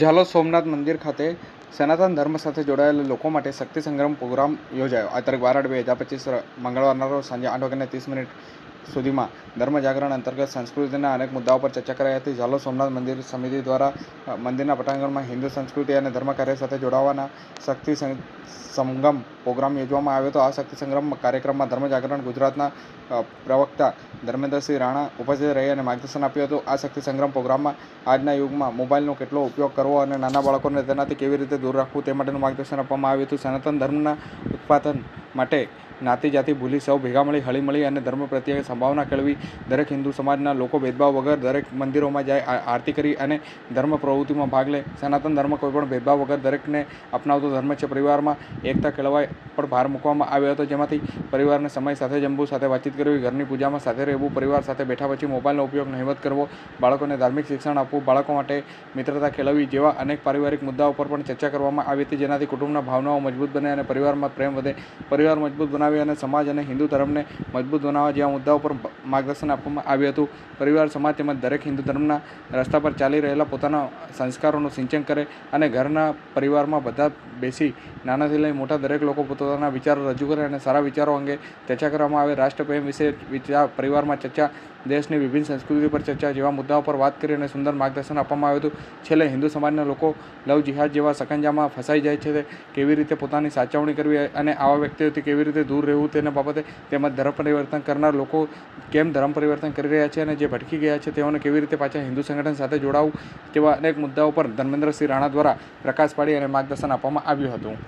ઝાલોદ સોમનાથ મંદિર ખાતે સનાતન ધર્મ સાથે જોડાયેલા લોકો માટે શક્તિ સંગ્રામ પ્રોગ્રામ યોજાયો. આ તારીખ બાર આઠ બે હજાર પચીસ મંગળવારના રોજ સાંજે આઠ વાગ્યાને ત્રીસ મિનિટ સુધીમાં ધર્મ જાગરણ અંતર્ગત સંસ્કૃતિના અનેક મુદ્દાઓ પર ચર્ચા કરાઈ હતી. ઝાલો સોમનાથ મંદિર સમિતિ દ્વારા મંદિરના પટાંગણમાં હિન્દુ સંસ્કૃતિ અને ધર્મ કાર્ય સાથે જોડાવાના શક્તિ સંગમ પ્રોગ્રામ યોજવામાં આવ્યો હતો. આ શક્તિ સંગ્રામ કાર્યક્રમમાં ધર્મ જાગરણ ગુજરાતના પ્રવક્તા ધર્મેન્દ્રસિંહ રાણા ઉપસ્થિત રહી અને માર્ગદર્શન આપ્યું હતું. આ શક્તિ સંગ્રામ પ્રોગ્રામમાં આજના યુગમાં મોબાઈલનો કેટલો ઉપયોગ કરવો અને નાના બાળકોને તેનાથી કેવી રીતે દૂર રાખવું તે માટેનું માર્ગદર્શન આપવામાં આવ્યું હતું. સનાતન ધર્મના ઉત્પાદન માટે જ્ઞાતિ જાતિ ભૂલી સૌ ભેગા મળી હળી મળી અને ધર્મ પ્રત્યે સંભાવના કેળવી. દરેક હિન્દુ સમાજના લોકો ભેદભાવ વગર દરેક મંદિરોમાં જાય આરતી કરી અને ધર્મ પ્રવૃત્તિમાં ભાગ લે. સનાતન ધર્મ કોઈ પણ ભેદભાવ વગર દરેકને અપનાવતો ધર્મ છે. પરિવારમાં એકતા કેળવાય પણ ભાર મૂકવામાં આવ્યો હતો. જેમાંથી પરિવારને સમય સાથે જમવું, સાથે વાતચીત કરવી, ઘરની પૂજામાં સાથે રહેવું, પરિવાર સાથે બેઠા પછી મોબાઈલનો ઉપયોગ નહિવત કરવો, બાળકોને ધાર્મિક શિક્ષણ આપવું, બાળકો માટે મિત્રતા કેળવવી જેવા અનેક પારિવારિક મુદ્દાઓ પર પણ ચર્ચા કરવામાં આવી હતી. જેનાથી કુટુંબના ભાવનાઓ મજબૂત બને અને પરિવારમાં પ્રેમ વધે. પરિવાર મજબૂત બનાવી અને સમાજ અને હિન્દુ ધર્મને મજબૂત બનાવવા જેવા મુદ્દાઓ પર માર્ગદર્શન આપવામાં આવ્યું હતું. પરિવાર, સમાજ તેમજ દરેક હિન્દુ ધર્મના રસ્તા પર ચાલી રહેલા પોતાના સંસ્કારોનું સિંચન કરે અને ઘરના પરિવારમાં બધા બેસી નાનાથી લઈ મોટા દરેક લોકો પોતાના વિચારો રજૂ કરે અને સારા વિચારો અંગે ચર્ચા કરવામાં આવે. રાષ્ટ્રપ્રેમ વિશે વિચાર પરિવારમાં ચર્ચા, દેશની વિભિન્ન સંસ્કૃતિ પર ચર્ચા જેવા મુદ્દાઓ પર વાત કરી અને સુંદર માર્ગદર્શન આપવામાં આવ્યું હતું. છેલ્લે હિન્દુ સમાજના લોકો લવ જિહાદ જેવા સકંજામાં ફસાઈ જાય છે. તે કેવી રીતે પોતાની સાચવણી કરવી અને આવા વ્યક્તિઓથી કેવી રીતે દૂર રહેવું તેના બાબતે તેમજ ધર્મ પરિવર્તન કરનાર લોકો કેમ ધર્મ પરિવર્તન કરી રહ્યા છે અને જે ભટકી ગયા છે તેઓને કેવી રીતે પાછા હિન્દુ સંગઠન સાથે જોડાવવું તેવા અનેક મુદ્દાઓ પર ધર્મેન્દ્રસિંહ રાણા દ્વારા પ્રકાશ પાડી અને માર્ગદર્શન આપવામાં આવ્યું હતું.